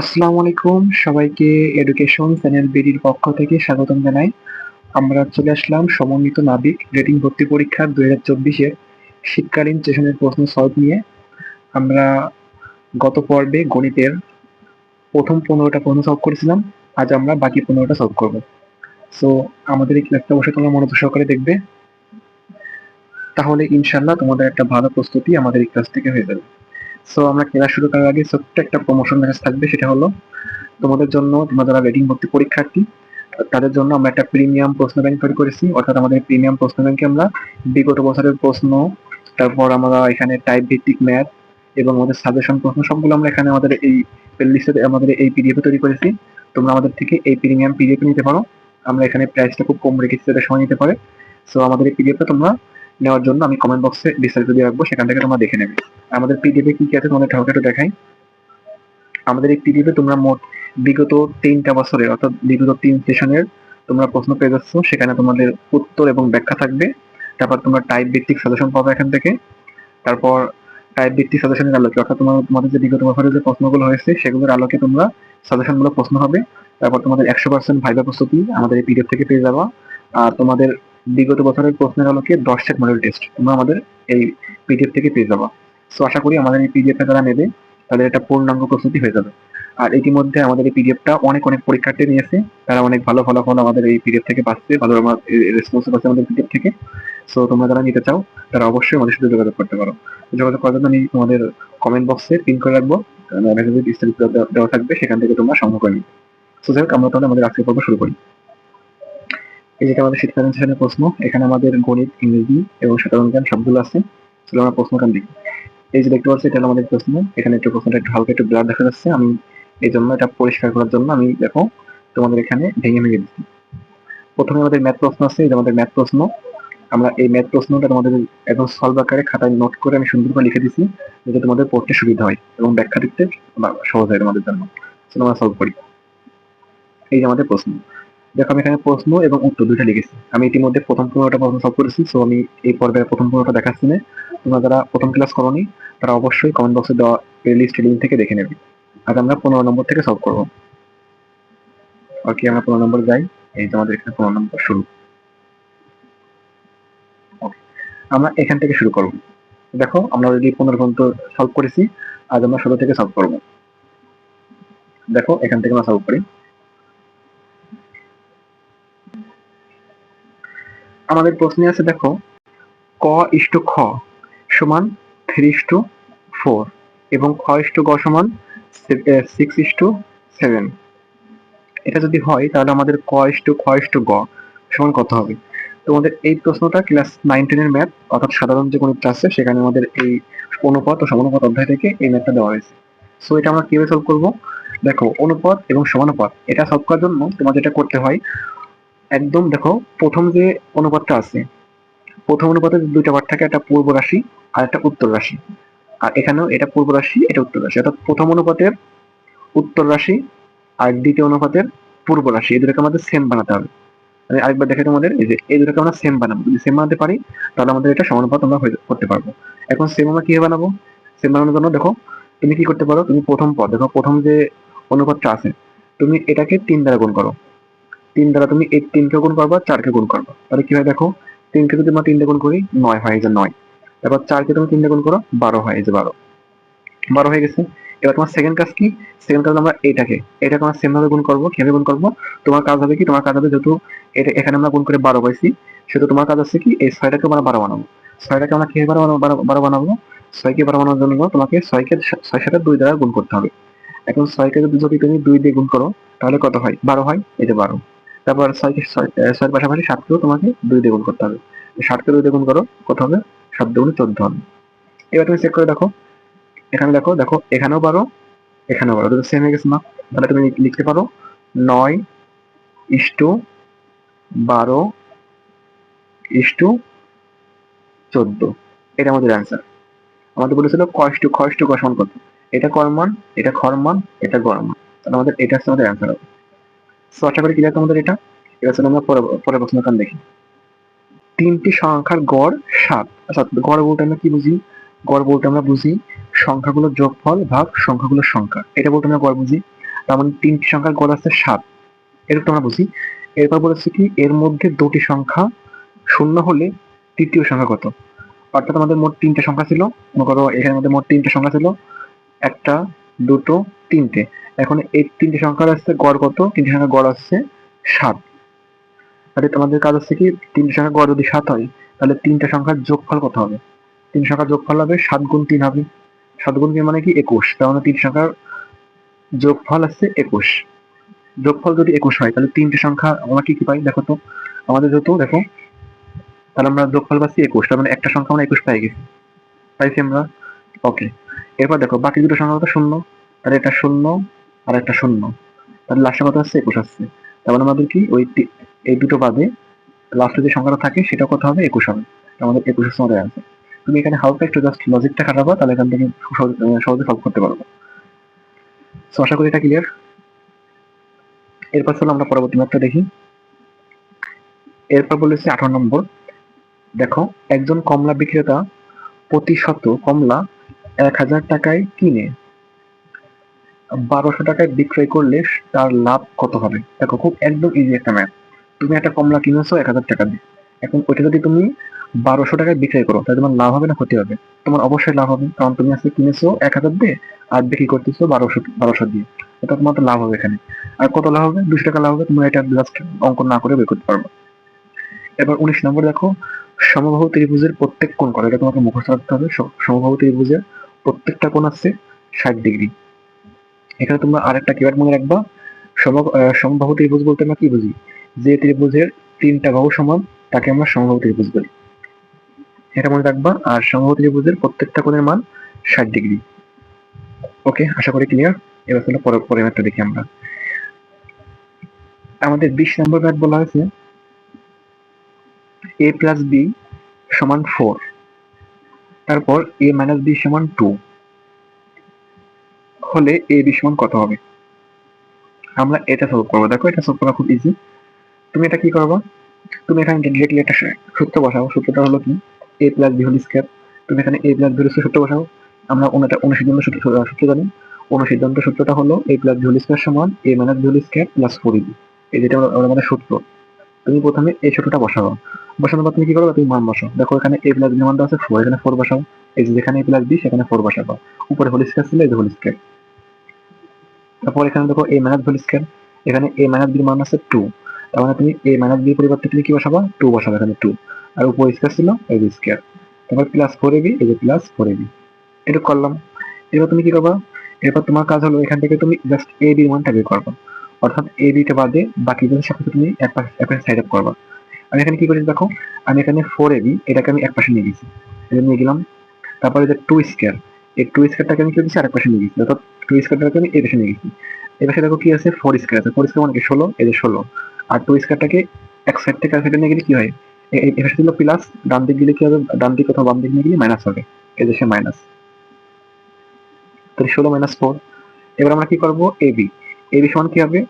আসসালামু আলাইকুম। সবাইকে এডুকেশন চ্যানেল বিডির পক্ষ থেকে স্বাগতম জানাই। আমরা চলে আসলাম সমন্বিত নাবিক রেটিং ভর্তি পরীক্ষার দুই হাজার চব্বিশের শীতকালীন সেশনের প্রশ্ন সলভ নিয়ে। আমরা গত পর্বে গণিতের প্রথম পনেরোটা প্রশ্ন সলভ করেছিলাম। আজ আমরা বাকি পনেরোটা সলভ করব। সো আমাদের এই ক্লাসটা অবশ্যই তোমরা মনোযোগ সহকারে দেখবে। তাহলে ইনশাল্লাহ তোমাদের একটা ভালো প্রস্তুতি আমাদের এই ক্লাস থেকে হয়ে যাবে। সো আমরা ক্লাস শুরু করার আগে ছোট্ট একটা প্রমোশন মেসেজ থাকবে, সেটা হলো তোমাদের জন্য তোমরা যারা রেটিং ভর্তি পরীক্ষার্থী, তাদের জন্য আমরা একটা প্রিমিয়াম প্রশ্ন ব্যাংক তৈরি করেছি। অর্থাৎ আমাদের প্রিমিয়াম প্রশ্ন ব্যাংকে আমরা বিগত বছরের প্রশ্ন, তারপর আমরা এখানে টাইপ ভিত্তিক ম্যাথ এবং আমাদের সাজেশন প্রশ্ন, সবগুলো আমরা এখানে আমাদের এই লিস্টে আমাদের এই পিডিএফ তৈরি করেছি। তোমরা আমাদের থেকে এই প্রিমিয়াম পিডিএফ নিতে পারো। আমরা এখানে প্রাইসটা খুব কম রেখেছি, যাতে সময় নিতে পারে। সো আমাদের এই পিডিএফটা তোমরা নেওয়ার জন্য আমি কমেন্ট বক্সে বিস্তারিত দিয়ে রাখব, সেখান থেকে তোমরা দেখে নেবে। আমাদের পিডিএফে কি কি আছে তোমাদের ঠাকুর একটু দেখাই। আমাদের এই পিডিএফে তোমরা মোট বিগত তিনটা বছরের অর্থাৎ বিগত তিন সেশনের তোমরা প্রশ্ন পেয়ে যাচ্ছ, সেখানে তোমাদের উত্তর এবং ব্যাখ্যা থাকবে। তারপর তোমরা টাইপ ভিত্তিক সাজেশন পাবে এখান থেকে। তারপর টাইপ ভিত্তিক সাজেশনের আলোকে, অর্থাৎ তোমার তোমাদের যে বিগত বছরের যে প্রশ্নগুলো হয়েছে, সেগুলোর আলোকে তোমরা সাজেশনগুলো প্রশ্ন হবে। তারপর তোমাদের একশো পার্সেন্ট ভাইবা প্রস্তুতি আমাদের এই পিডিএফ থেকে পেয়ে যাওয়া আর তোমাদের বিগত বছরের প্রশ্নের আলোকে দশ সেট মডেল টেস্ট তোমরা আমাদের এই পিডিএফ থেকে পেয়ে যাবা। সো আশা করি আমাদের এই পিডিএফটা যারা নেবে, তাদের একটা পূর্ণাঙ্গ প্রস্তুতি হয়ে যাবে। আর ইতিমধ্যে আমাদের এই পিডিএফটা অনেক অনেক পরীক্ষার্থী নিয়েছে। তারা অনেক ভালো ফলাফল আমাদের এই পিডিএফ থেকে পাচ্ছে, ভালো রেসপন্স পাচ্ছে আমাদের পিডিএফ থেকে। সো তোমরা যারা নিতে চাও, তারা অবশ্যই আমাদের সাথে যোগাযোগ করতে পারো। যোগাযোগ করার জন্য আমি তোমাদের কমেন্ট বক্সে পিন করে রাখব। বিস্তারিত দেওয়া থাকবে, সেখান থেকে তোমরা সংগ্রহ করে নিবে। সো যাই হোক, আমরা তাহলে আমাদের আজকের পর্ব শুরু করি। এই যেটা আমাদের শীতকালীন সেশনের প্রশ্ন, এখানে আমাদের গণিত, ইংরেজি এবং সাধারণ জ্ঞান সবগুলো আছে। আমরা প্রশ্ন কান দেখি। এই যে দেখতে পাচ্ছি এটা আমাদের প্রশ্ন। এখানে একটু প্রশ্নটা একটু হালকা একটু ব্লার দেখা যাচ্ছে। আমি এই জন্য এটা পরিষ্কার করার জন্য আমি দেখো তোমাদের এখানে ভেঙে ভেঙে দিচ্ছি। প্রথমে আমাদের ম্যাথ প্রশ্ন আছে, এই যে আমাদের ম্যাথ প্রশ্ন। আমরা এই ম্যাথ প্রশ্নটা তোমাদের একদম সলভ আকারে খাতায় নোট করে আমি সুন্দর করে লিখে দিছি, যাতে তোমাদের পড়তে সুবিধা হয় এবং ব্যাখ্যা দিতে সহজ হয় তোমাদের জন্য। আমরা সলভ করি। এই যে আমাদের প্রশ্ন। দেখো আমি এখানে প্রশ্ন এবং উত্তর দুইটা লিখেছি। আমি ইতিমধ্যে প্রথম পনেরোটা প্রশ্ন সলভ করেছি সো আমি এই পর্বে প্রথম পনেরোটা দেখাচ্ছি না। তোমরা যারা প্রথম ক্লাস করনি তারা অবশ্যই কমেন্ট বক্সে দেওয়া প্লেলিস্ট লিঙ্ক থেকে দেখে নেবে। আজ আমরা পনেরো নম্বর থেকে সলভ করব। ওকে আমরা পনেরো নম্বর যাই, এই যে আমাদের এখানে পনেরো নম্বর শুরু। আমরা এখান থেকে শুরু করব। দেখো, আমরা অলরেডি পনেরো পর্যন্ত সলভ করেছি, আজ আমরা ষোলো থেকে সলভ করব। দেখো, এখান থেকে আমরা সলভ করি। আমাদের প্রশ্নে আছে, দেখো, ক ইষ্ট খ সমান থ্রি ইস্টু ফোর এবং খ ইস্টু গ সমান সিক্স ইস্টু সেভেন এটা যদি হয়, তাহলে আমাদের ক ইস্টু গ সমান কত হবে? তোমাদের এই প্রশ্নটা ক্লাস নাইন টেনের ম্যাথ অর্থাৎ সাধারণ যে গণিতটা আছে সেখানে আমাদের এই অনুপাত ও সমানুপাত অধ্যায় থেকে এই ম্যাথটা দেওয়া হয়েছে। সো এটা আমরা কীভাবে সলভ করব? দেখো, অনুপাত এবং সমানুপাত, এটা সলভ করার জন্য তোমাদের যেটা করতে হয়। একদম দেখো, প্রথম যে অনুপাতটা আছে, প্রথম অনুপাতে দুইটা পার্ট থাকে একটা পূর্ব রাশি আর একটা উত্তর রাশি। আর এখানেও এটা পূর্ব রাশি, এটা উত্তর রাশি। অর্থাৎ প্রথম অনুপাতের উত্তর রাশি আর দ্বিতীয় অনুপাতের পূর্ব রাশি। এই দুটোকে আমাদের সেম বানাতে হবে। আমি আরেকবার দেখে তোমাদের, এই যে এই দুটোকে আমরা সেম বানাবো। যদি সেম বানাতে পারি, তাহলে আমাদের এটা সমানুপাত আমরা করতে পারব। এখন সেম আমরা কীভাবে বানাবো? সেম বানানোর জন্য দেখো, তুমি কি করতে পারো? তুমি প্রথম পদ, দেখো প্রথম যে অনুপাতটা আছে, তুমি এটাকে তিন দ্বারা গুণ করো। তিন দ্বারা তুমি এই তিনকে গুণ করবা চারকে গুণ করবা। তাহলে কীভাবে দেখো, তিনকে যদি আমরা তিনটে গুণ করি, নয় হয় যে নয়। তারপর চারকে তুমি তিনটে গুণ করো, বারো হয়, এই যে বারো। বারো হয়ে গেছে। এবার তোমার সেকেন্ড কাজ কি? সেকেন্ড কাজ আমরা এটাকে এটাকে আমরা সেম ভাবে গুণ করব, কীভাবে গুণ করব? তোমার কাজ হবে কি? তোমার কাজ হবে যেহেতু এটা, এখানে আমরা গুণ করে বারো পাইছি, সেহেতু তোমার কাজ আছে কি? এই ছয়টাকে আমরা বারো বানাবো। ছয়টাকে আমরা কীভাবে বারো বারো বানাবো? ছয়কে বারো বানানোর জন্য তোমাকে ছয়কে ছয় সাথে দুই দ্বারা গুণ করতে হবে। এখন ছয়কে যদি যদি তুমি দুই দিয়ে গুণ করো, তাহলে কত হয়? বারো হয়, এই যে বারো। তারপর ছয়কে ছয়ের পাশাপাশি সাতকেও তোমাকে দুই দিয়ে গুণ করতে হবে। ষাটকে দুই গুণ করো, কত হবে? সাত দুগুণে চোদ্দ হবে। এবার তুমি চেক করে দেখো। এখানে দেখো দেখো, এখানেও বারো এখানেও বারো দুটো সেম হয়ে গেছে না তাহলে তুমি লিখতে পারো, নয় ইস্টু বারো ইস্টু চোদ্দ। এটা আমাদের অ্যান্সার আমাদের বলেছিল ক ইস্টু খ ইস্টু কত? এটা কর্মান এটা খরমান এটা গরমান তাহলে আমাদের এটা হচ্ছে আমাদের অ্যান্সার হবে। সো আশা করি ক্লিয়ার তোমাদের এটা? এবার আমরা পরে প্রশ্ন কান দেখি। তিনটি সংখ্যার গড় সাত। আচ্ছা গড় বলতে আমরা কি বুঝি? গড় বলতে আমরা বুঝি সংখ্যাগুলোর যোগফল ভাগ সংখ্যাগুলোর সংখ্যা। এটা বলতে আমরা গড় বুঝি। তার মানে তিনটি সংখ্যার গড় আছে সাত। এরকম আমরা বুঝি। এরপর বলেছে কি, এর মধ্যে দুটি সংখ্যা শূন্য হলে তৃতীয় সংখ্যা কত? অর্থাৎ আমাদের মোট তিনটে সংখ্যা ছিল। মনে করো এখানে আমাদের মোট তিনটে সংখ্যা ছিল। একটা, দুটো, তিনটে। এখন এই তিনটে সংখ্যার আসছে গড় কত? তিনটে সংখ্যার গড় আসছে সাত। তাহলে তোমাদের কাজ হচ্ছে কি, তিনটে সংখ্যার গড় যদি সাত হয়, তাহলে তিনটে সংখ্যার যোগফল কত হবে? তিন সংখ্যার যোগফল হবে সাত গুণ তিন হবে। সাত গুণ তিন মানে কি? একুশ। তার মানে তিন সংখ্যার যোগফল আছে একুশ। যোগফল যদি একুশ হয়, তাহলে তিনটে সংখ্যা আমরা কি কি পাই? দেখো তো, আমাদের যত দেখো, তাহলে আমরা যোগফল পাচ্ছি একুশ। তার মানে একটা সংখ্যা আমরা একুশ পাই গেছি। পাইছি আমরা? ওকে এরপর দেখো, বাকি দুটো সংখ্যা কত? শূন্য। তাহলে এটা শূন্য আর একটা শূন্য। তাহলে লাস্টে কত আসছে? একুশ আসছে। তার মানে আমাদের কি? ওই এই দুটো বাদে লাস্টে যে সংখ্যাটা থাকে, সেটা কত হবে? একুশ হবে। আমাদের একুশ হচ্ছে আমাদের অ্যান্সার তুমি এখানে হালকা একটু জাস্ট লজিকটা খাটাবো তাহলে এখান থেকে সহজে সলভ করতে পারব। তো আশা করি এটা ক্লিয়ার এরপর চলো আমরা পরবর্তী ম্যাথটা দেখি। এরপর বলেছে আঠারো নম্বর। দেখো, একজন কমলা বিক্রেতা প্রতি শত কমলা এক হাজার টাকায় কিনে। বারোশো টাকায় বিক্রয় করলে তার লাভ কত হবে? দেখো, খুব একদম ইজি একটা ম্যাথ তুমি একটা কমলা কিনেছো, এক হাজার টাকা দিয়ে। এখন ওইটা যদি তুমি বারোশো টাকায় বিক্রয় করো, তাহলে তোমার লাভ হবে না, ক্ষতি হবে। তোমার অবশ্যই লাভ হবে, কারণ তুমি আজকে কিনেছো এক হাজার দিয়ে, আর বিক্রি করতেছো বারোশো বারোশো দিয়ে। এটা তোমার তো লাভ হবে এখানে। আর কত লাভ হবে? দুশো টাকা লাভ হবে তুমি এটা জাস্ট অঙ্ক না করে বের করতে পারবে। এবার উনিশ নম্বর দেখো, সমবাহু ত্রিভুজের প্রত্যেক কোণ কত? এটা তোমাকে মুখস্থ রাখতে হবে। সমবাহু ত্রিভুজের প্রত্যেকটা কোণ আছে ষাট ডিগ্রি। এখানে তোমরা আরেকটা কিওয়ার্ড মনে রাখবা। সমবাহু ত্রিভুজ বলতে আমরা কি বুঝি? যে ত্রিভুজের তিনটা বাহু সমান, তাকে আমরা সমবাহু ত্রিভুজ বলি। এটা মনে রাখবা। আর সমবাহু ত্রিভুজের প্রত্যেকটা কোণের মান ষাট ডিগ্রি। ওকে, আশা করি ক্লিয়ার এবার তাহলে পরে পরে দেখি আমরা। আমাদের বিশ নম্বর ম্যাথ বলা হয়েছে এ প্লাস বি সমান ফোর তারপর এ মাইনাস বি সমান টু হলে এ বি সমান কত হবে? আমরা এটা সলভ করব। দেখো, এটা সলভ করা খুব ইজি তুমি এটা কি করবা? তুমি এখানে ডিরেক্টলি একটা সূত্র বসাও। সূত্রটা হলো কি? A plus B whole square তুমি এখানে এ প্লাস বি হোল সূত্র বসাও। আমরা অনুটা অনুসিদ্ধান্ত সূত্র জানি। অনুসিদ্ধান্ত সূত্রটা হলো A plus B whole square সমান A minus B whole square plus four B এই যেটা আমাদের সূত্র। তুমি প্রথমে এই সূত্রটা বসাও। বসানোর পর তুমি কি করবে? তুমি মান বসাও। দেখো, এখানে এ প্লাস বি মান আছে ফোর এখানে ফোর বসাও। এই যেখানে এ প্লাস বি সেখানে ফোর বসাবো। উপরে হোল স্কয়ার ছিল, এই হোল স্কয়ার তারপর এখানে দেখো এ মাইনাস হোল স্কয়ার এখানে এ মাইনাস বির মান আছে টু তার মানে তুমি এ মাইনাস বির পরিবর্তে তুমি কি বসাবা? টু বসাবে এখানে টু আর উপর স্কয়ার ছিল এই যে স্কয়ার তারপর প্লাস ফোর এবি এই যে প্লাস ফোর এবি এটা করলাম। এবার তুমি কি করবা? এরপর তোমার কাজ হলো এখান থেকে তুমি জাস্ট এ বির মানটা বের করবা। অর্থাৎ এ বিটা বাদে বাকি দুটোর সাথে তুমি এক পাশে এক পাশে সাইড আপ করবা। আমি এখানে কি করেছি দেখো? আমি এখানে ফোর এবি এটাকে আমি এক পাশে নিয়ে গেছি। নিয়ে গেলাম। তারপরে যে টু স্কয়ার এই টু আমি কি করেছি আরেক পাশে নিয়ে গেছি। অর্থাৎ টু আমি এই পাশে নিয়ে গেছি। দেখো কি আছে? ফোর আছে। ফোর মানে ষোলো। ষোলো। আর টু এক সাইড থেকে এক সাইডে নিয়ে গেলে কি হয়? ছিল প্লাস ডান দিক গেলে কি হবে? ডান দিক বাম দিক নিয়ে গেলে মাইনাস হবে। এই মাইনাস তাহলে ষোলো মাইনাস ফোর এবার আমরা কি করব? এ বি এ বি সমান কি হবে?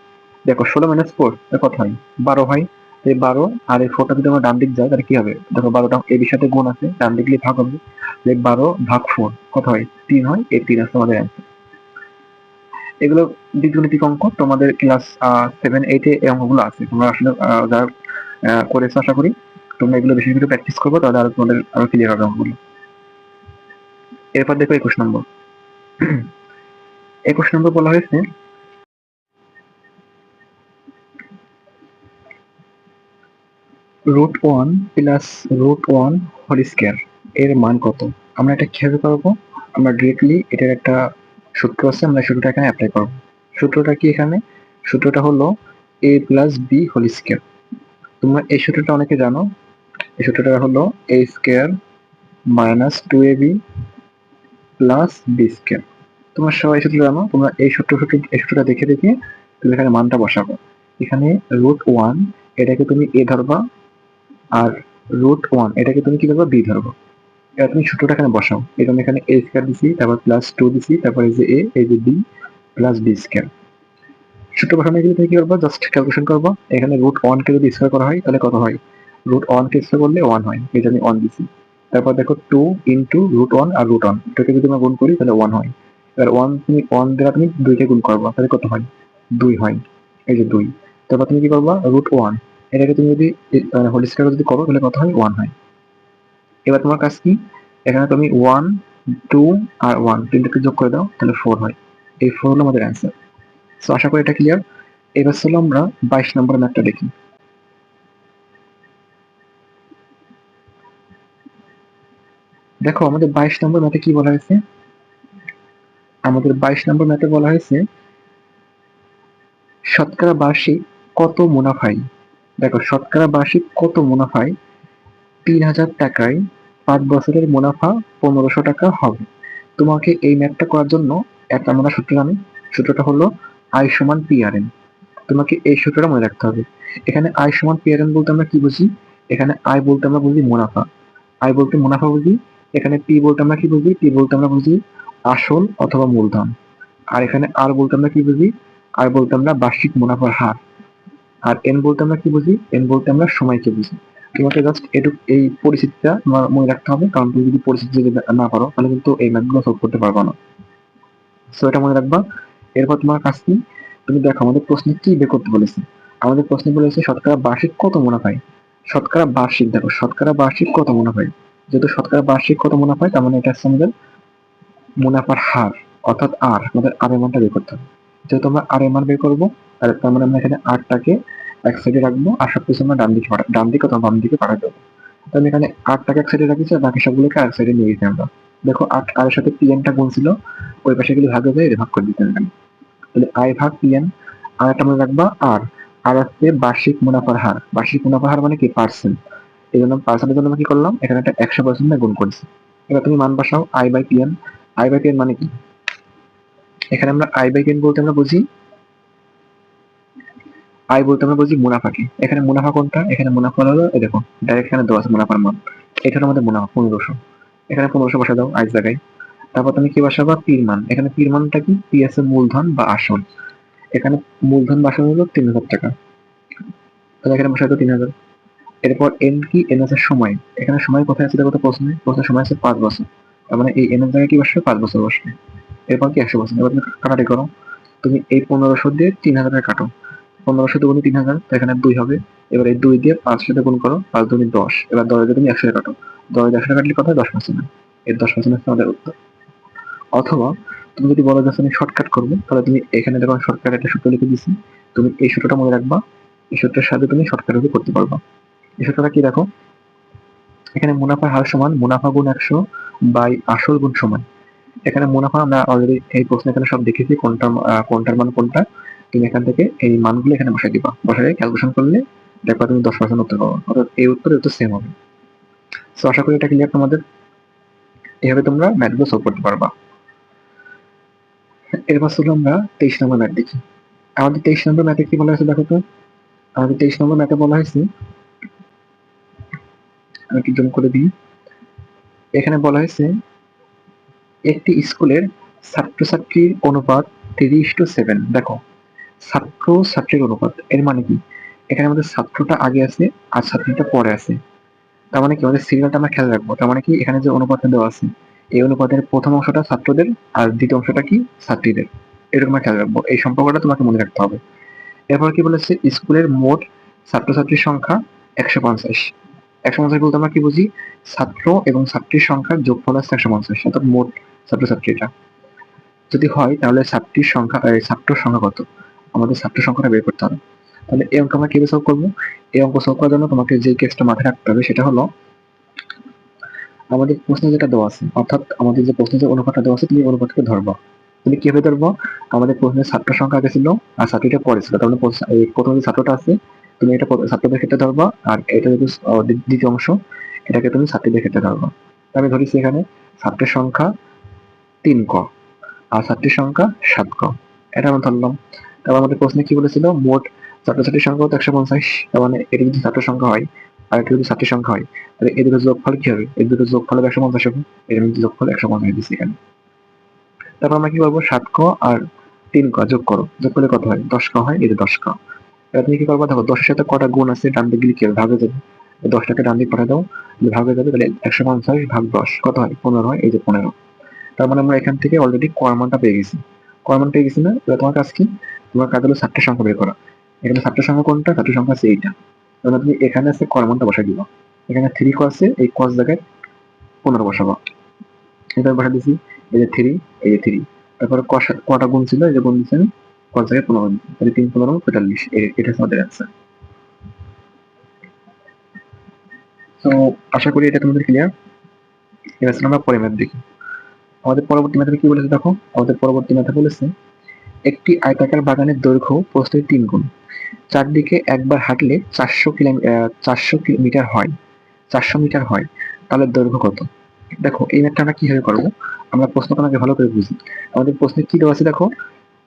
দেখো, ষোলো মাইনাস ফোর কত হয় বারো হয় এই বারো, আর এই ফোরটা যদি আমরা ডান দিক যাই, তাহলে কি হবে? দেখো বারোটা এ বির সাথে গুণ আছে, ডান দিক গেলে ভাগ হবে। তাহলে বারো ভাগ ফোর কত হয়? তিন হয়, এই তিন আছে আমাদের অ্যান্সার এগুলো বীজগণিতিক অঙ্ক, তোমাদের ক্লাস সেভেন এইটে এই অঙ্কগুলো আছে। তোমরা আসলে যারা করেছ, আশা করি, তোমরা এগুলো বেশি করে প্র্যাকটিস করব, তাহলে আরও তোমাদের আরও ক্লিয়ার হবে অঙ্কগুলো। এরপর দেখো একুশ নম্বর। একুশ নম্বর বলা হয়েছে root one plus root one whole square এর মান কত? আমরা এটা কীভাবে করব? আমরা ডিরেক্টলি এটার একটা সূত্র আছে, আমরা সূত্রটা এখানে অ্যাপ্লাই করব। সূত্রটা কি এখানে? সূত্রটা হলো A plus B whole square তোমরা এই সূত্রটা অনেকে জানো। এই সূত্রটা হলো A square minus two A B plus B square তোমরা সবাই সূত্র জানো? তোমরা এই সূত্র সূত্র, এই সূত্রটা দেখে দেখে তুমি এখানে মানটা বসাবো। এখানে রুট ওয়ান এটাকে তুমি এ ধরবা আর রুট ওয়ান এটাকে তুমি কি করবা? বি ধরবো। এবার তুমি সূত্রটা এখানে বসাও। এটা আমি এখানে এ স্কয়ার দিছি, তারপর প্লাস টু দিছি, তারপর এই যে এ এই যে বি প্লাস বি স্কয়ার সূত্র বসানো গেলে তুমি কি করবা? জাস্ট ক্যালকুলেশন করবা। এখানে রুট ওয়ান কে যদি স্কয়ার করা হয়, তাহলে কত হয়? রুট ওয়ান কে স্কয়ার করলে ওয়ান হয়। যে আমি ওয়ান দিছি। তারপর দেখো টু ইন্টু রুট ওয়ান আর রুট ওয়ান এটাকে যদি আমরা গুণ করি, তাহলে ওয়ান হয়। এবার ওয়ান তুমি ওয়ান দ্বারা তুমি দুইকে গুণ করবা, তাহলে কত হয়? দুই হয়। এই যে দুই। তারপর তুমি কি করবা? রুট ওয়ান এটাকে তুমি যদি হোল স্কোয়ার যদি করো, তাহলে কত হয়? ওয়ান হয়। এবার তোমার কাজ কি? এখানে তুমি ওয়ান টু আর ওয়ান তিনটাকে যোগ করে দাও, তাহলে ফোর হয়। এই ফোর হলো আমাদের অ্যান্সার সো আশা করি এটা ক্লিয়ার এবার চলো আমরা বাইশ নম্বর ম্যাপটা দেখি। দেখো, আমাদের বাইশ নম্বর ম্যাথে কি বলা হয়েছে? আমাদের বাইশ নম্বর ম্যাথে বলা হয়েছে, শতকরা বার্ষিক কত মুনাফাই? দেখো, শতকরা বার্ষিক কত মুনাফায়? তিন হাজার টাকায় পাঁচ বছরের মুনাফা পনেরোশো টাকা হবে। তোমাকে এই ম্যাথটা করার জন্য একটা আমরা সূত্র জানি সূত্রটা হলো আই সমান পিআরএন তোমাকে এই সূত্রটা মনে রাখতে হবে। এখানে আই সমান পিআরএন বলতে আমরা কি বুঝি? এখানে আই বলতে আমরা বুঝি মুনাফা। আই বলতে মুনাফা বুঝি, এখানে পি বলতে আমরা কি বুঝি? পি বলতে আমরা বুঝি আসল অথবা মূলধন। আর এখানে আর বলতে আমরা কি বুঝি? আর বলতে আমরা বার্ষিক মুনাফার হার। আর এন বলতে আমরা কি বুঝি? এন বলতে আমরা সময়কে বুঝি। তোমাকে জাস্ট এটুক এই পরিস্থিতিটা তোমার মনে রাখতে হবে, কারণ তুমি যদি পরিস্থিতি যদি না পারো, তাহলে কিন্তু এই ম্যাথগুলো সলভ করতে পারবে না। সো এটা মনে রাখবা। এরপর তোমার কাজ কি? তুমি দেখো, আমাদের প্রশ্নে কি বের করতে বলেছে? আমাদের প্রশ্নে বলেছে, শতকরা বার্ষিক কত মুনাফায়? শতকরা বার্ষিক দেখো, শতকরা বার্ষিক কত মুনাফায়? যেহেতু শতকরা বার্ষিক কত মুনাফায়, তার মানে এটা হচ্ছে আমাদের মুনাফার হার, অর্থাৎ আর আমাদের আর এর মানটা বের করতে হবে। যেহেতু আমরা আর এর মান বের করব তাহলে তার মানে আমরা এখানে আটটাকে এক সাইডে রাখব। আর সব কিছু আমরা ডান দিকে পাঠা ডান দিকে অথবা বাম দিকে পাঠা দেবো তো আমি এখানে আটটাকে এক সাইডে রাখিছি আর বাকি সবগুলোকে এক সাইডে নিয়ে গেছি আমরা দেখো আট আর সাথে পিএনটা গুণ ছিল। ওই পাশে গেলে ভাগ হয়ে ভাগ করে দিতে এখানে। তাহলে আই ভাগ পিএন আর একটা মনে রাখবা আর আর হচ্ছে বার্ষিক মুনাফার হার। বার্ষিক মুনাফার হার মানে কি? পার্সেন্ট এই জন্য পার্সেন্টের জন্য আমরা কি করলাম? এখানে একটা একশো পার্সেন্ট গুণ করেছি। এবার তুমি মান বসাও I by PN I by PN মানে কি? এখানে আমরা আই বাই পিএন বলতে আমরা বুঝি আই বলতে আমরা বুঝি মুনাফাকে। এখানে মুনাফা কোনটা? এখানে মুনাফা হলো, এই দেখো ডাইরেক্ট এখানে দেওয়া আছে মুনাফার মান। এটা হলো আমাদের মুনাফা, পনেরোশো। এখানে পনেরোশো বসা দাও আই জায়গায় তারপর তুমি কি বসাবা? পির মান। এখানে পির মানটা কি? পি আছে মূলধন বা আসল এখানে মূলধন বা আসল হলো তিন হাজার টাকা। তাহলে এখানে বসাই দাও তিন হাজার। এরপর এন কি? এন আছে সময়। এখানে সময় কোথায় আছে? দেখো প্রশ্নে। প্রশ্নের সময় আছে পাঁচ বছর। তার মানে এই এন এর জায়গায় কি বসবে? পাঁচ বছর বসবে। এরপর কি একশো বছর? এবার তুমি কাটাটি করো। তুমি এই পনেরোশো দিয়ে তিন হাজারের কাটো। পনেরোশো দুগুণে তিন হাজার এখানে দুই হবে। এবার এই দুই দিয়ে পাঁচ সাথে গুণ করো, পাঁচ দুগুণে দশ। এবার দশ দিয়ে তুমি একশো কাটো। দশ একশো কাটলে হয় দশ পার্সেন্ট এর দশ পার্সেন্ট হচ্ছে আমাদের উত্তর। অথবা তুমি যদি বলো যে আমি শর্টকাট করব, তাহলে তুমি এখানে দেখো শর্টকাট একটা সূত্র লিখে দিচ্ছি তুমি এই সূত্রটা মনে রাখবা, এই সূত্রের সাথে তুমি শর্টকাট করতে পারবা। এই সূত্রটা কি দেখো? এখানে মুনাফার হার সমান মুনাফা গুণ একশো বাই আসল গুণ সমান। এখানে মুনাফা আমরা অলরেডি এই প্রশ্ন এখানে সব দেখেছি কোনটা কোনটার মান কোনটা? তুমি এখান থেকে এই মানগুলো এখানে বসাই দিবা। বসাই ক্যালকুলেশন করলে দেখবা তুমি দশ পার্সেন্ট উত্তর পাবো। অর্থাৎ এই উত্তর উত্তর সেম হবে। সো আশা করি এটা ক্লিয়ার তোমাদের। এভাবে তোমরা ম্যাথগুলো সলভ করতে পারবা। এরপর চলো আমরা তেইশ নম্বর ম্যাথ দেখি। আমাদের তেইশ নম্বর ম্যাথে কি বলা হয়েছে দেখো তো? আমাদের তেইশ নম্বর ম্যাথে বলা হয়েছে, আমি একটু জুম করে দিই। এখানে বলা হয়েছে, একটি স্কুলের ছাত্রছাত্রীর অনুপাত তিরিশ টু সেভেন দেখো ছাত্র ছাত্রীর অনুপাত। এর মানে কি? এখানে আমাদের ছাত্রটা আগে আছে আর ছাত্রীটা পরে আছে। তার মানে কি? আমাদের সিরিয়ালটা আমরা খেয়াল রাখব। তার মানে কি? এখানে যে অনুপাতটা দেওয়া আছে, এই অনুপাতের প্রথম অংশটা ছাত্রদের আর দ্বিতীয় অংশটা কি? ছাত্রীদের। এরকম খেয়াল রাখব। এই সম্পর্কটা তোমাকে মনে রাখতে হবে। এরপর কি বলেছে? স্কুলের মোট ছাত্রছাত্রীর সংখ্যা একশো পঞ্চাশ। একশো পঞ্চাশ বলতে আমরা কি বুঝি? ছাত্র এবং ছাত্রীর সংখ্যার যোগফল আছে একশো পঞ্চাশ, অর্থাৎ মোট ছাত্রছাত্রীটা যদি হয়, তাহলে ছাত্রীর সংখ্যা ছাত্র সংখ্যা কত? আমাদের ছাত্র সংখ্যাটা বের করতে হবে। তাহলে এই অঙ্ক আমরা কীভাবে সলভ করব? এই অঙ্ক সলভ করার জন্য তোমাকে যে কেসটা মাথায় রাখতে হবে সেটা হলো, আমাদের প্রশ্নে যেটা দেওয়া আছে, অর্থাৎ আমাদের যে প্রশ্নে যে অনুপাতটা দেওয়া আছে তুমি অনুপাতকে ধরবা। তুমি কীভাবে ধরবো? আমাদের প্রশ্নের ছাত্র সংখ্যা আগে ছিল আর ছাত্রীটা পরে ছিল। তাহলে প্রথম যে ছাত্রটা আছে, তুমি এটা ছাত্রদের ক্ষেত্রে ধরবা আর এটা যদি দ্বিতীয় অংশ, এটাকে তুমি ছাত্রীদের ক্ষেত্রে ধরবা। আমি ধরেছি এখানে ছাত্রের সংখ্যা তিন ক, আর ছাত্রীর সংখ্যা সাত ক। এটা আমরা ধরলাম তারপর আমাদের প্রশ্নে কি বলেছিল? মোট ছাত্রছাত্রীর সংখ্যা হতো একশো পঞ্চাশ। তার মানে এটি যদি ছাত্র সংখ্যা হয়, আর এটি যদি ছাত্রীর সংখ্যা হয়, তাহলে এই দুটো যোগফল কি হবে? এই দুটো যোগফল একশো পঞ্চাশ হবে। এর মধ্যে যোগফল একশো পঞ্চাশ দিচ্ছি এখানে। তারপর আমরা কি করব? সাত ক আর তিন ক যোগ করো। যোগ করলে কত হয়? দশ ক হয় যে দশ ক। এবার তুমি কি করব? দেখো, দশের সাথে কটা গুণ আছে, ডান দিকে হবে ভাগে যাবে? দশটাকে ডান দিকে পাঠিয়ে দাও। ভাগে যাবে, তাহলে একশো পঞ্চাশ ভাগ দশ, কত হয়? পনেরো হয়, এই যে পনেরো। তার মানে আমরা এখান থেকে অলরেডি কর্মানটা পেয়ে গেছি। কর্মান পেয়ে গেছি না? এবার তোমার কাজ কি? তোমার কাজ হলো সাতটা সংখ্যা বের করা। এখানে সাতটা সংখ্যা কোনটা? সাতটা সংখ্যা আছে এইটা। তাহলে তুমি এখানে আছে কর্মনটা বসাই দিবা। এখানে থ্রি ক আছে, এই কস জায়গায় পনেরো বসাবা। এটা বসা দিছি, এই যে থ্রি এই যে থ্রি তারপরে কটা গুণ ছিল? এই যে গুণ দিচ্ছেন কস জায়গায় পনেরো তাহলে তিন, পনেরো, পঁয়তাল্লিশ। এটা আমাদের অ্যান্সার তো আশা করি এটা তোমাদের ক্লিয়ার এবার আমরা পরের ম্যাথ দেখি। আমাদের পরবর্তী ম্যাথে কি বলেছে দেখো? আমাদের পরবর্তী ম্যাথে বলেছে একটি আয়তাকার বাগানের দৈর্ঘ্য প্রস্থের তিন গুণ। চারদিকে একবার হাঁটলে চারশো কিলোমিটার চারশো মিটার হয়। চারশো মিটার হয়। তাহলে দৈর্ঘ্য কত? দেখো, এই ম্যাথটা আমরা কীভাবে করব? আমরা প্রশ্নটা আমাকে ভালো করে বুঝি। আমাদের প্রশ্নে কি দেওয়া আছে দেখো?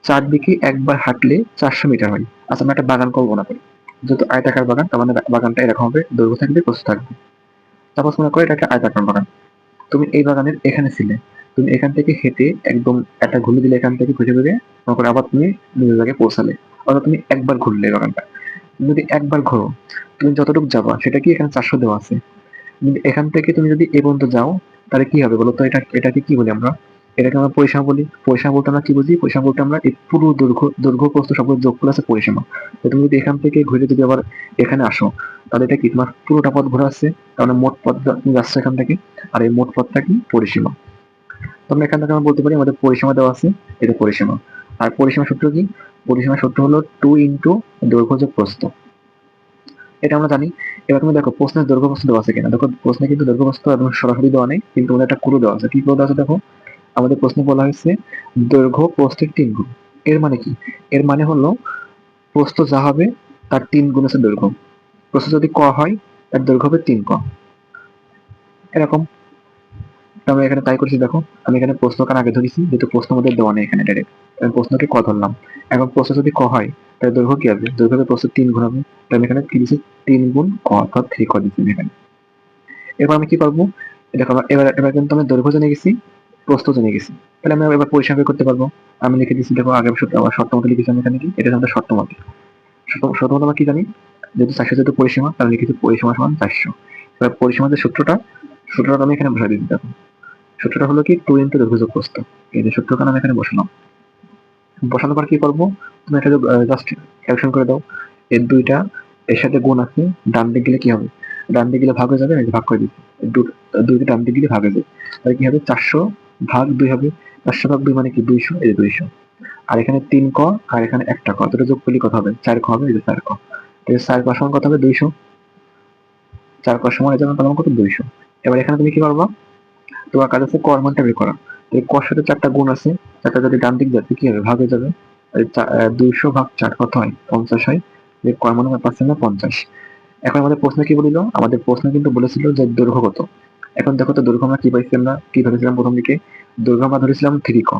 চারদিকে একবার হাঁটলে চারশো মিটার হয়। আচ্ছা আমরা একটা বাগান কল্পনা করি। যেহেতু আয়তাকার বাগান, তার মানে বাগানটা এরকম হবে, দৈর্ঘ্য থাকবে, প্রস্থ থাকবে। তারপর মনে করো এটা একটা আয়তাকার বাগান। তুমি এই বাগানের এখানে ছিলে। তুমি এখান থেকে হেঁটে একদম একটা ঘুরে দিলে এখান থেকে ঘুরে ঘুরে মনে করো আবার তুমি নিজের জায়গায় পৌঁছালে। অর্থাৎ তুমি একবার ঘুরলে বাগানটা। যদি একবার ঘোরো, তুমি যতটুকু যাবা, সেটা কি এখানে চারশো দেওয়া আছে? এখান থেকে তুমি যদি এ পর্যন্ত যাও, তাহলে কি হবে বলো তো? এটা, এটাকে কি বলি আমরা? এটাকে আমরা পরিসীমা বলি। পরিসীমা বলতে আমরা কি বুঝি? পরিসীমা বলতে আমরা এই পুরো দৈর্ঘ্য দৈর্ঘ্য প্রস্থ সব যোগ করে আছে পরিসীমা। তো তুমি যদি এখান থেকে ঘুরে যদি আবার এখানে আসো, তাহলে এটা কি? তোমার পুরোটা পথ ঘোরা আছে। তাহলে মোট পথ যাচ্ছ এখান থেকে। আর এই মোট পথটা কি? পরিসীমা। তো এখান থেকে আমরা বলতে পারি আমাদের পরিসীমা দেওয়া আছে, এটা পরিসীমা। আর পরিসীমা সূত্র কি? পরিসীমা সূত্র হলো টু ইন্টু দৈর্ঘ্য যোগ প্রস্থ। এটা আমরা জানি। এবার তুমি দেখো, প্রশ্নের দৈর্ঘ্য প্রস্থ দেওয়া আছে কিনা। দেখো, প্রশ্নে কিন্তু দৈর্ঘ্য প্রস্থ একদম সরাসরি দেওয়া নেই, কিন্তু ওদের একটা কুরু দেওয়া আছে। কি কুরু দেওয়া আছে দেখো? আমাদের প্রশ্নে বলা হয়েছে, দৈর্ঘ্য প্রস্থের তিন গুণ। এর মানে কি? এর মানে হলো, প্রস্থ যা হবে, তার তিন গুণ আছে দৈর্ঘ্য। প্রস্থ যদি ক হয়, তার দৈর্ঘ্য হবে তিন ক। এরকম। আমি এখানে তাই করছি, দেখো। আমি এখানে প্রশ্ন প্রশ্নকার আগে ধরেছি, যেহেতু প্রশ্ন মধ্যে দেওয়া নেই এখানে ডাইরেক্ট আমি প্রশ্নকে ক ধরলাম? এখন প্রশ্ন যদি ক হয়, তাহলে দৈর্ঘ্য কি হবে দৈর্ঘ্য প্রশ্ন তিন গুণ হবে। তাহলে আমি এখানে কি দিচ্ছি তিন গুণ ক অর্থাৎ থ্রি ক দিচ্ছি এখানে। এবার আমি কি পারব? দেখো, এবার এবার কিন্তু আমি দৈর্ঘ্য জেনে গেছি, প্রস্থ জেনে গেছি। তাহলে আমি এবার পরিসংখ্যা করতে পারব। আমি লিখে দিচ্ছি দেখো, আগে আমার শর্ত মতো লিখেছি আমি এখানে কি? এটা আমাদের শর্ত মতো। শর্ত মতো আমরা কি জানি? যেহেতু চারশো যেহেতু পরিসীমা, তাহলে লিখেছি পরিসীমা সমান চারশো। এবার পরিসীমার যে সূত্রটা সূত্রটা আমি এখানে বসাই দিচ্ছি দেখো। সূত্রটা হলো কি টু ইন্টু দৈর্ঘ্য যোগ প্রস্থ। এই যে সূত্রটা আমি এখানে বসালাম। বসানোর পর কি করব? তুমি এটা জাস্ট ক্যালকুলেশন করে দাও। এর দুইটা, এর সাথে গুণ আছে, ডান দিক গেলে কি হবে? ডান দিক গেলে ভাগ হয়ে যাবে, ভাগ করে দিচ্ছি দুইটা ডান দিক গেলে ভাগ হয়ে যাবে। তাহলে কি হবে? চারশো ভাগ দুই হবে। চারশো ভাগ দুই মানে কি? দুইশো, এই যে দুইশো। আর এখানে তিন ক, আর এখানে একটা ক। দুটো যোগ করলে কত হবে? চার ক হবে, এই যে চার ক। তো চার ক সমান কত হবে? দুইশো। চার ক সমান, এই জন্য কত? দুইশো। এবার এখানে তুমি কি করবা? তোমার কাজ আছে কর মানটা বের করা। এই কর সাথে চারটা গুণ আছে চারটা যদি ডান দিক যাচ্ছে কি হবে ভাগ যাবে। দুইশো ভাগ চার কত হয়? পঞ্চাশ হয়। যে কর মান আমরা না পঞ্চাশ। এখন আমাদের প্রশ্ন কি বলিল? আমাদের প্রশ্ন কিন্তু বলেছিল যে দৈর্ঘ্য কত। এখন দেখো তো দৈর্ঘ্য আমরা কি পাইছি আমরা? কি ধরেছিলাম প্রথম দিকে? দৈর্ঘ্য আমরা ধরেছিলাম থ্রি ক।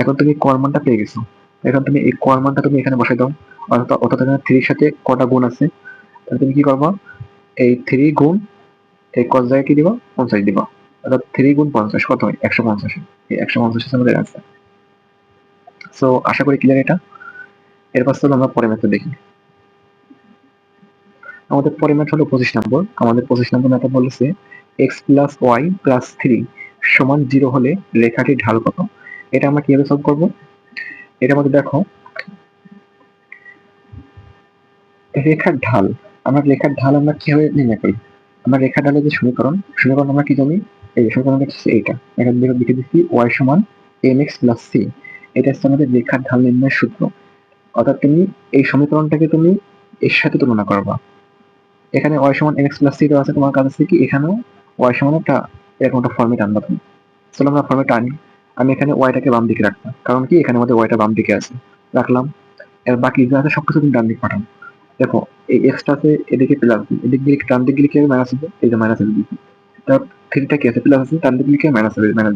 এখন তুমি কর মানটা পেয়ে গেছো। এখন তুমি এই কর মানটা তুমি এখানে বসাই দাও। অর্থাৎ অর্থাৎ এখানে থ্রির সাথে কটা গুণ আছে? তাহলে তুমি কি করবা? এই থ্রি গুণ এই কস জায়গায় কি দিবা? পঞ্চাশ দিবা। অর্থাৎ থ্রি গুণ পঞ্চাশ, কত হয়? একশো পঞ্চাশ একশো পঞ্চাশ আমাদের অ্যান্সার সো আশা করি ক্লিয়ার এটা? এরপর চলো আমরা পরের ম্যাথটা দেখি। আমাদের পরের ম্যাথ হলো পঁচিশ নম্বর আমাদের পঁচিশ নম্বর বলেছে X plus Y plus three সমান জিরো হলে রেখাটির ঢাল কত? এটা আমরা কীভাবে সলভ করব? এটা আমাদের দেখো। রেখার ঢাল। আমরা রেখার ঢাল আমরা কীভাবে নির্ণয় করি? আমরা রেখা ঢালের যে সমীকরণ সমীকরণ আমরা কি জানি? রেখার ঢাল নির্ণয়ের সূত্র। অর্থাৎ তুমি এই সমীকরণটাকে তুমি এর সাথে তুলনা করবা। এখানে ওয়াই সমান এম এক্স প্লাস আছে, তোমার কাছে কি? এখানেও ওয়াই সমান একটা এরকম একটা ফর্মেট আনবা তুমি। চলো আমরা ফর্মেট আনি আমি এখানে ওয়াইটাকে বাম দিকে রাখলাম। কারণ কি? এখানে আমাদের ওয়াইটা বাম দিকে আছে। রাখলাম। এর বাকি যা আছে সবকিছু তুমি ডান দিকে পাঠাও। দেখো, এই এক্সটা আছে এদিকে প্লাস এদিক দিয়ে ডান দিক গেলে কি হবে? মাইনাস হবে এই যে মাইনাস তার থ্রিটা কি আছে? প্লাস আছে দিক গেলে মাইনাস হবে মাইনাস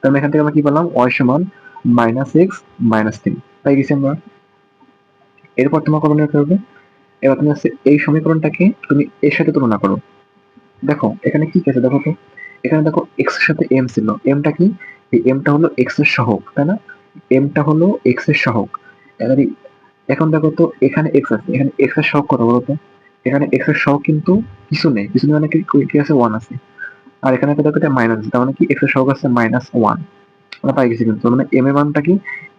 তাহলে এখান থেকে আমরা কি বললাম? ওয়াই সমান মাইনাস এক্স মাইনাস থ্রি তাই গেছি আমরা? এরপর তোমার করণীয় হবে। এবার তুমি হচ্ছে এই সমীকরণটাকে তুমি এর সাথে তুলনা করো। দেখো, এখানে কি আছে দেখো তো? এখানে দেখো এক্সের সাথে এম ছিল। এমটা কি? এই এমটা হলো এক্সের সহগ, তাই না? এমটা হলো এক্সের সহগ। এখন দেখো তো এখানে এক্স আছে। এখানে এক্সের সহগ কত বলো তো এখানে এক্সের সহগ কিন্তু কিছু নেই। কিছু নেই মানে কি আছে? ওয়ান আছে। আর এখানে দেখো এটা মাইনাস তার মানে কি এক্সের সহগ আছে মাইনাস ওয়ান আমরা পাই গেছি কিন্তু। মানে এম এর মানটা কি?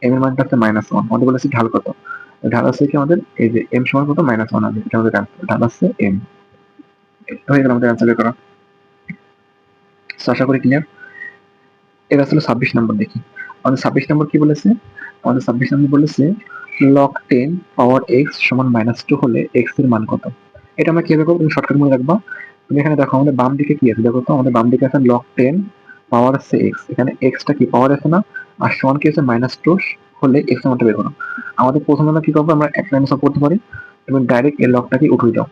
এম এর মানটা হচ্ছে মাইনাস ওয়ান আমাদের বলেছি ঢাল কত? ঢাল আছে কি আমাদের? এই যে এম সমান কত? মাইনাস ওয়ান আছে। এটা আমাদের ঢাল আছে এম হয়ে গেল আমাদের অ্যান্সার করা। আশা করি ক্লিয়ার এবার ছিল ছাব্বিশ নম্বর দেখি। আমাদের ছাব্বিশ নম্বর কি বলেছে? আমাদের ছাব্বিশ নম্বর বলেছে লক টেন পাওয়ার এক্স সমান মাইনাস টু হলে এক্সের মান কত? এটা আমরা কীভাবে করব? তুমি শর্টকাট মনে রাখবা। এখানে দেখো আমাদের বাম দিকে কি আছে? দেখো তো, আমাদের বাম দিকে আছে লক টেন পাওয়ার আছে এক্স এখানে এক্সটা কি? পাওয়ার আছে না? আর সমান কি আছে? মাইনাস টু হলে এক্স মানটা বের করো। আমাদের প্রথম আমরা কি করব? আমরা এক লাইনে সব করতে পারি। তুমি ডাইরেক্ট এই লকটাকে উঠিয়ে দাও।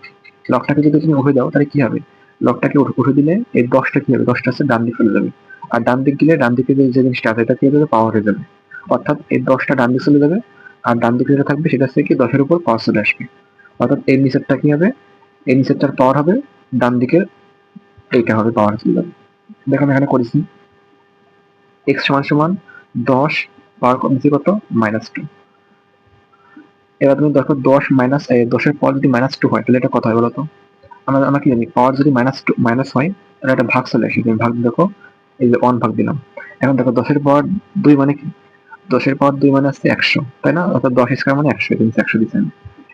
লকটাকে যদি তুমি উঠিয়ে দাও, তাহলে কি হবে? লকটাকে উঠে উঠে দিলে এই দশটা কি হবে? দশটা আছে ডান দিকে চলে যাবে। আর ডান দিক দিলে ডান দিকে যে জিনিসটা আছে, এটা কি হয়ে যাবে? পাওয়ার হয়ে যাবে। অর্থাৎ এই দশটা ডান দিকে চলে যাবে। আর ডান দিকে যেটা থাকবে, সেটা হচ্ছে কি দশের উপর পাওয়ার চলে আসবে। অর্থাৎ এই নিচেরটা কি হবে? এই পাওয়ার হবে, ডান দিকের এইটা হবে পাওয়ার চলে দেখো আমি এখানে করেছি। এক্স সমান সমান দশ পাওয়ার নিচে কত? মাইনাস টু এবার তুমি দেখো দশ মাইনাস দশের পর যদি মাইনাস টু হয়, তাহলে এটা কত হয় বলো তো? আমরা আমরা কি জানি? পাওয়ার যদি মাইনাস টু মাইনাস হয়, তাহলে একটা ভাগ চলে আসে। ভাগ, দেখো, এই যে ওয়ান ভাগ দিলাম। এখন দেখো দশের পর দুই মানে কি? দশের পর দুই মানে আসছে একশো, তাই না? অর্থাৎ দশ স্কোয়ার মানে একশো একশো দিচ্ছেন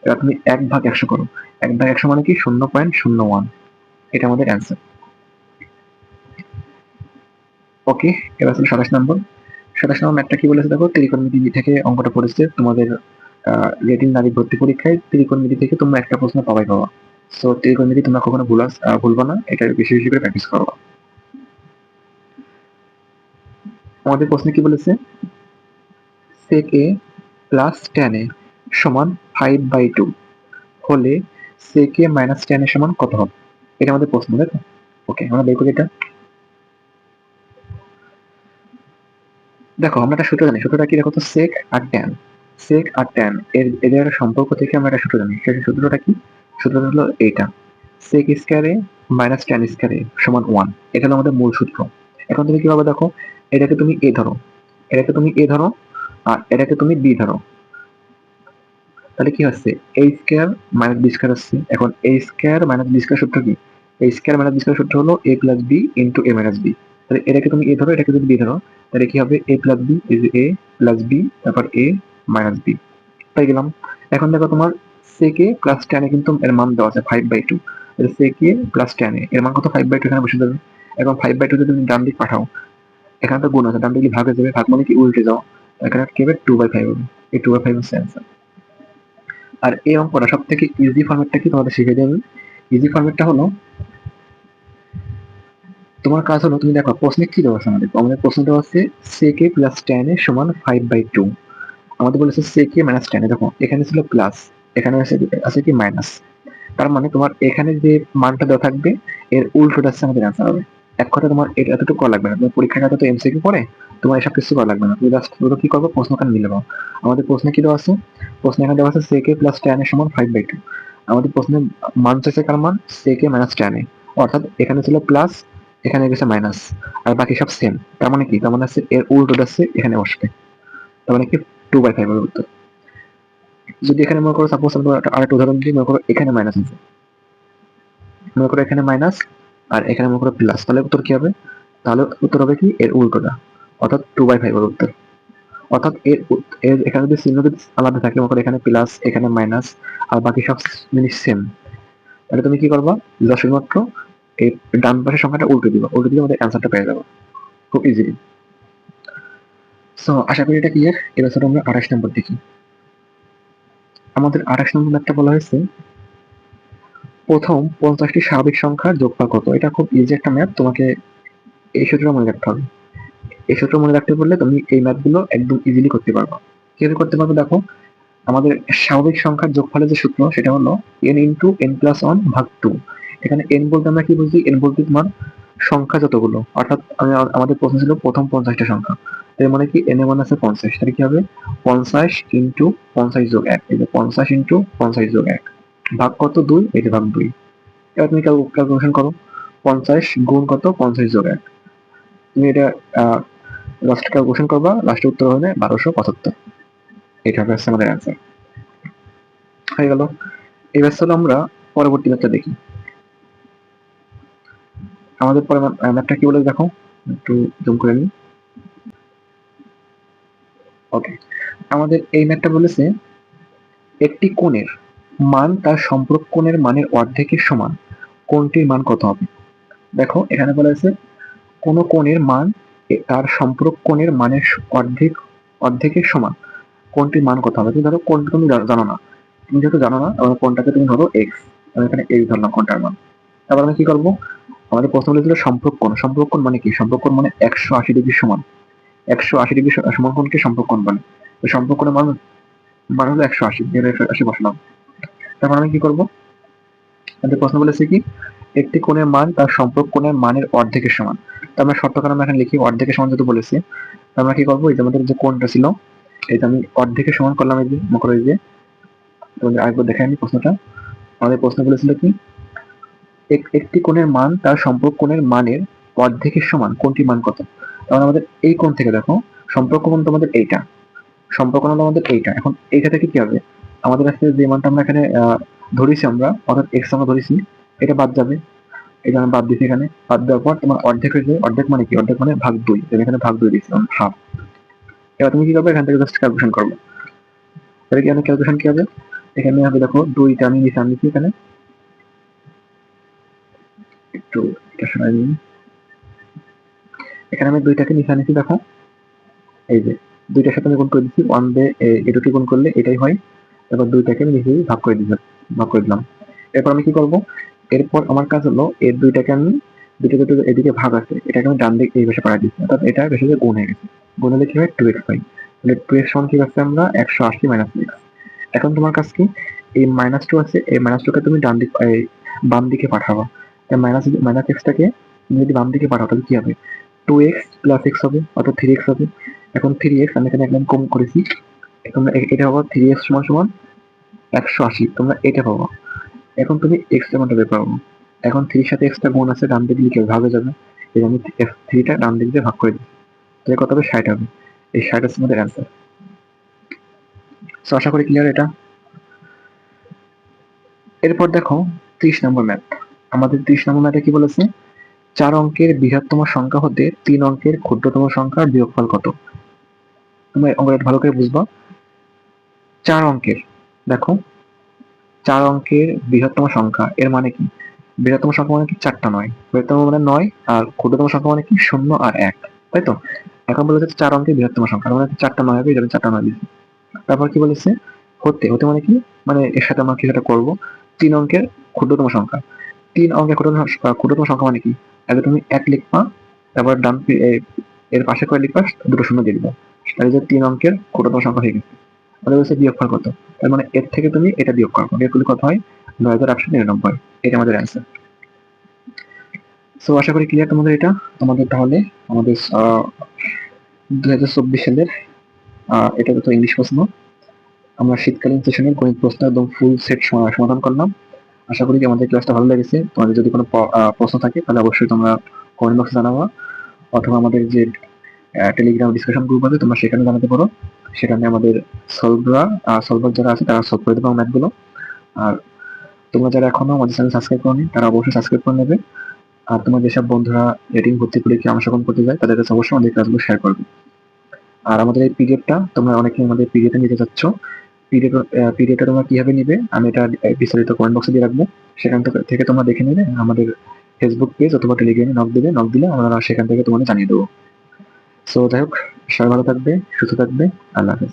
এবার তুমি এক ভাগ একশো করো। এক ভাগ একশো মানে কি? শূন্য পয়েন্ট শূন্য ওয়ান এটা আমাদের অ্যান্সার ওকে এবার ছিল সাতাশ নম্বর সাতাশ নম্বর ম্যাথটা কি বলেছে দেখো? ত্রিকোণমিতি থেকে অঙ্কটা পড়েছে তোমাদের রেটিং নারী ভর্তি পরীক্ষায় ত্রিকোণমিতি থেকে তোমরা একটা প্রশ্ন পাবাই পাবা। সো ত্রিকোণমিতি তোমরা কখনো ভুলা ভুলবা না। এটা বেশি বেশি করে প্র্যাকটিস করবা। আমাদের প্রশ্নে কি বলেছে? সেক এ প্লাস টেন এ সমান ফাইভ বাই টু হলে এ মাইনাস টেন সমান কত হবে? এটা আমাদের প্রশ্ন তো? ওকে আমরা বের করি এটা। দেখো, আমরা একটা সূত্র জানি, সূত্রটা কি দেখো তো? সেক আর ট্যান সেক আর ট্যান এর, এদের সম্পর্ক থেকে আমরা একটা সূত্র জানি। সেই সূত্রটা কি? সূত্রটা হলো এইটা। সেক স্কয়ারে মাইনাস ট্যান স্কয়ারে সমান ওয়ান এটা হলো আমাদের মূল সূত্র। এখন তুমি কীভাবে দেখো? এটাকে তুমি এ ধরো। এটাকে তুমি এ ধরো, আর এটাকে তুমি বি ধরো। তাহলে কি হচ্ছে? A square minus B square হচ্ছে। এখন A square minus B square সূত্র কি? A square minus B square সূত্র হলো A plus B into A minus B তাহলে এটাকে তুমি এ ধরো, এটাকে যদি বি ধরো, তাহলে কি হবে? A plus B is A plus B তারপর এ মাইনাস বি পাই গেলাম। এখন দেখো তোমার সেকে প্লাস টেনে কিন্তু এর মান দেওয়া আছে ফাইভ বাই টু সেকে প্লাস টেনে এর মান কত? ফাইভ বাই টু এখানে বসে যাবে। এখন ফাইভ বাই টু যদি তুমি ডান দিক পাঠাও। এখানে তো গুণ আছে, ডান দিকে ভাগ হয়ে যাবে। ভাগ মানে কি? উল্টে যাও। এখানে কি হবে? টু বাই ফাইভ হবে। এই টু বাই ফাইভ হচ্ছে অ্যান্সার আর এই অঙ্কটা সব থেকে ইজি ফর্মেটটা কি তোমাদের শিখে দেবে ইজি ফর্মেটটা হলো, তোমার কাজ হলো, তুমি দেখো, প্রশ্নে কি দেওয়া আছে আমাদের? আমাদের প্রশ্ন দেওয়া আছে সেকে প্লাস টেন এর সমান ফাইভ বাই টু আমাদের বলেছে সেকে মাইনাস টেন দেখো, এখানে ছিল প্লাস এখানে আছে আছে কি মাইনাস তার মানে তোমার এখানে যে মানটা দেওয়া থাকবে, এর উল্টোটা আমাদের অ্যান্সার হবে। এক কথা তোমার এটা এতটুকু লাগবে না। তোমার পরীক্ষার খাতা তো এমসিকিউ পড়ে তোমার এসব কিছু করা লাগবে না। তুমি জাস্ট পুরো কি করব? প্রশ্নখান মিলে পাও আমাদের প্রশ্নে কি দেওয়া আছে? প্রশ্নে এখানে দেওয়া আছে সেকে প্লাস টেন এর সমান ফাইভ বাই টু আমাদের প্রশ্নে মান চাইছে কার মান? সেকে মাইনাস টেন এ অর্থাৎ এখানে ছিল প্লাস এখানে গেছে মাইনাস আর বাকি সব সেম তার মানে কি? তার মানে হচ্ছে এর উল্টোটা হচ্ছে এখানে বসবে। তার মানে কি? টু বাই ফাইভ এর উত্তর। যদি এখানে মনে করো সাপোজ আমরা আরেকটা উদাহরণ দিই, মনে করো এখানে মাইনাস আছে। মনে করো এখানে মাইনাস আর এখানে মনে করো প্লাস তাহলে উত্তর কি হবে? তাহলে উত্তর হবে কি? এর উল্টোটা। অর্থাৎ টু বাই ফাইভ উত্তর। অর্থাৎ এর এর এখানে যদি চিহ্ন যদি আলাদা থাকে, মনে এখানে প্লাস এখানে মাইনাস আর বাকি সব জিনিস সেম তাহলে তুমি কি করবা? যা শুধুমাত্র এই ডান পাশের সংখ্যাটা উল্টে দিবা। উল্টে দিলে আমাদের অ্যান্সারটা পেয়ে যাব। খুব ইজিলি সো আশা করি এটা ক্লিয়ার এবার ছোট আমরা আঠাশ নম্বর দেখি। আমাদের আঠাশ নম্বর ম্যাথটা বলা হয়েছে, প্রথম পঞ্চাশটি স্বাভাবিক সংখ্যার যোগফল কত? এটা খুব ইজি একটা ম্যাথ তোমাকে এই সূত্রটা মনে রাখতে হবে। এই সূত্র মনে রাখতে পারলে তুমি এই ম্যাথগুলো একদম ইজিলি করতে পারবা। কীভাবে করতে পারবে দেখো, আমাদের স্বাভাবিক সংখ্যার যোগফলের যে সূত্র, সেটা হলো N into N plus one ভাগ টু এখানে এন বলতে আমরা কি বুঝি? এন বলতে তোমার সংখ্যা যতগুলো, অর্থাৎ আমাদের প্রশ্ন ছিল প্রথম পঞ্চাশটা সংখ্যা। এর মানে কি? এন মানে আছে পঞ্চাশ। তাহলে কি হবে? পঞ্চাশ ইন্টু পঞ্চাশ যোগ এক। এই যে পঞ্চাশ ইন্টু পঞ্চাশ যোগ এক। ভাগ কত? দুই। এই যে ভাগ দুই। এবার তুমি ক্যালকুলেশন করো। পঞ্চাশ গুণ কত? পঞ্চাশ যোগ এক। তুমি এটা লাস্ট ক্যালকুলেশন করবা? লাস্টের উত্তর হবে বারোশো পঁচাত্তর। এটা হবে আমাদের অ্যান্সার হয়ে গেল। এবার চলো আমরা পরবর্তী ম্যাপটা দেখি। আমাদের পরে ম্যাপটা কি বলে দেখো? একটু জুম করে নিই। ওকে আমাদের এই ম্যাথটা বলেছে, একটি কোণের মান তার সম্পর্ক কোণের মানের অর্ধেকের সমান। কোণটির মান কত হবে? দেখো, এখানে বলা আছে কোন কোণের মান এ- তার সম্পর্ক কোণের মানের অর্ধেক, অর্ধেকের সমান। কোণটির মান কত হবে? তুমি ধরো কোণটা তুমি জানো না। তুমি যেহেতু জানো না, তাহলে কোণটাকে তুমি ধরো এক্স আমি এখানে এক্স ধরলাম কোণটার মান। তারপর আমি কি করব? আমাদের প্রশ্ন বলেছিল সম্পর্ক কোণ। সম্পর্ক কোণ মানে কি? সম্পর্ক কোণ মানে একশো আশি ডিগ্রি সমান। একশো আশি ডিগ্রি সমান কোণকে সম্পর্ক কোণ বলে। তো সম্পর্ক কোণের মান মান হলো একশো আশি। একশো আশি বসালাম। তারপর আমি কি করব? আমাদের প্রশ্ন বলেছে কি? একটি কোণের মান তার সম্পর্ক কোণের মানের অর্ধেকের সমান। তো আমরা শর্তকার আমরা এখানে লিখি অর্ধেকের সমান যেহেতু বলেছে, তো আমরা কি করব? এই যে আমাদের যে কোণটা ছিল এটা আমি অর্ধেকের সমান করলাম এই যে, মনে করো এই যে, তোমাদের আরেকবার দেখে আমি প্রশ্নটা। আমাদের প্রশ্ন বলেছিল কি? এক- একটি কোণের মান তার সম্পর্ক কোণের মানের অর্ধেকের সমান কোনটি মান কত? তখন আমাদের এই কোণ থেকে দেখো, সম্পর্ক কোণ তোমাদের এইটা, সম্পর্ক কোণ আমাদের এইটা। এখন এইটা থেকে কি হবে? আমাদের কাছে যে মানটা আমরা এখানে ধরেছি আমরা, অর্থাৎ এক্স আমরা ধরেছি, এটা বাদ যাবে। আমি বাদ দিচ্ছি এখানে। বাদ দেওয়ার পর তোমার অর্ধেক হয়ে যাবে। অর্ধেক মানে কি? অর্ধেক মানে ভাগ দুই। আমি এখানে ভাগ দুই দিচ্ছিলাম হাফ এবার তুমি কি করবে? এখান থেকে জাস্ট ক্যালকুলেশন করবে। তাহলে কি আমি ক্যালকুলেশন কি হবে? এখানে হবে দেখো, দুইটা আমি নিচে আনছি এখানে। একটু দিই এখানে আমি দুইটাকে নিচে আনছি, দেখো। এই যে, দুইটার সাথে আমি গুণ করে দিচ্ছি। ওয়ান ডে এটুকে গুণ করলে এটাই হয়। এবার দুইটাকে আমি ভাগ করে দিলাম, ভাগ করে দিলাম। এরপর আমি কি করব? এরপর আমার কাজ হলো এর দুইটাকে আমি দুটো দুটো এদিকে ভাগ আছে, এটাকে আমি ডান দিক এই পাশে পাঠিয়ে দিচ্ছি। অর্থাৎ এটা বেশি গুণ হয়ে গেছে। গুণ হলে কি হয়? টু এক্স পাই তাহলে টু এক্স সমান কি পাচ্ছি আমরা? একশো আশি মাইনাস এক্স এখন তোমার কাছে কি? এই মাইনাস টু আছে, এই মাইনাস টুকে তুমি ডান দিক বাম দিকে পাঠাবা। তাই মাইনাস মাইনাস এক্সটাকে তুমি যদি বাম দিকে পাঠাও, তাহলে কি হবে? টু এক্স প্লাস এক্স হবে, অর্থাৎ থ্রি এক্স হবে। এখন থ্রি এক্স আমি এখানে একদম কম করেছি। তোমরা এটা পাবো থ্রি এক্স সমান সমান একশো আশি। তোমরা এটা পাবো। এখন তুমি এক্স মানটা বের পাবো এখন থ্রির সাথে এক্সটা গুণ আছে, ডান দিকে লিখে ভাগে যাবে। এই আমি থ্রিটা ডান দিক দিয়ে ভাগ করে দিই তাহলে কত হবে? ষাট হবে। এই ষাট হচ্ছে আমাদের অ্যান্সার আশা করি ক্লিয়ার এটা? এরপর দেখো, ত্রিশ নম্বর ম্যাথ আমাদের ত্রিশ নম্বর ম্যাথে কি বলেছে? চার অঙ্কের বৃহত্তম সংখ্যা হতে তিন অঙ্কের ক্ষুদ্রতম সংখ্যার বিয়োগফল কত? তুমি এই অঙ্কটা ভালো করে বুঝবা। চার অঙ্কের। দেখো চার অঙ্কের বৃহত্তম সংখ্যা, এর মানে কি? বৃহত্তম সংখ্যা মানে কি? চারটা নয়। বৃহত্তম মানে নয় আর ক্ষুদ্রতম সংখ্যা মানে কি? শূন্য আর এক। তাই তো? এখন বলেছে চার অঙ্কের বৃহত্তম সংখ্যা। মানে চারটা নয় হবে জন্য চারটা নয় দিয়েছে তারপর কি বলেছে? হতে। হতে মানে কি? মানে এর সাথে আমরা কিছু একটা করব? তিন অঙ্কের ক্ষুদ্রতম সংখ্যা। তিন অঙ্কের ক্ষুদ্রতম ক্ষুদ্রতম সংখ্যা মানে কি? আগে তুমি এক লিখবা, তারপর ডান এর পাশে করে লিখবা, দুটো শূন্য দিয়ে দিবা। তাহলে যে তিন অঙ্কের ক্ষুদ্রতম সংখ্যা হয়ে গেছে। তাহলে বলছে বিয়োগফল কত? তার মানে এর থেকে তুমি এটা বিয়োগ করো। বিয়োগ করলে কত হয়? নয় হাজার আটশো নিরানব্বই। এটা আমাদের অ্যান্সার সো আশা করি ক্লিয়ার তোমাদের এটা? তোমাদের তাহলে আমাদের দুই হাজার চব্বিশ সালের এটা তো ইংলিশ প্রশ্ন। আমরা শীতকালীন সেশনের গণিত প্রশ্ন একদম ফুল সেট সমাধান করলাম। আশা করি যে আমাদের ক্লাসটা ভালো লেগেছে। তোমাদের যদি কোনো প্রশ্ন থাকে, তাহলে অবশ্যই তোমরা কমেন্ট বক্সে জানাবা। অথবা আমাদের যে টেলিগ্রাম ডিসকাশন গ্রুপ আছে, তোমরা সেখানে জানাতে পারো। সেখানে আমাদের সলভরা সলভার যারা আছে, তারা সলভ করে দেবে ম্যাথগুলো আর তোমরা যারা এখনও আমাদের চ্যানেল সাবস্ক্রাইব করনি, তারা অবশ্যই সাবস্ক্রাইব করে নেবে। আর তোমার যেসব বন্ধুরা রেটিং ভর্তি পরীক্ষা অংশগ্রহণ করতে যায়, তাদের কাছে অবশ্যই আমাদের ক্লাসগুলো শেয়ার করবে। আর আমাদের এই পিডিএফটা তোমরা অনেকে আমাদের পিডিএফে নিতে চাচ্ছ। পিডিএফ পিডিএফটা তোমরা কীভাবে নিবে, আমি এটা বিস্তারিত কমেন্ট বক্সে দিয়ে রাখব। সেখান থেকে- থেকে তোমরা দেখে নেবে, আমাদের ফেসবুক পেজ অথবা টেলিগ্রামে নক দেবে নক দিলে আমরা সেখান থেকে তোমাদের জানিয়ে দেবো। সো যাই হোক সবাই ভালো থাকবে সুস্থ থাকবে আল্লাহ হাফেজ।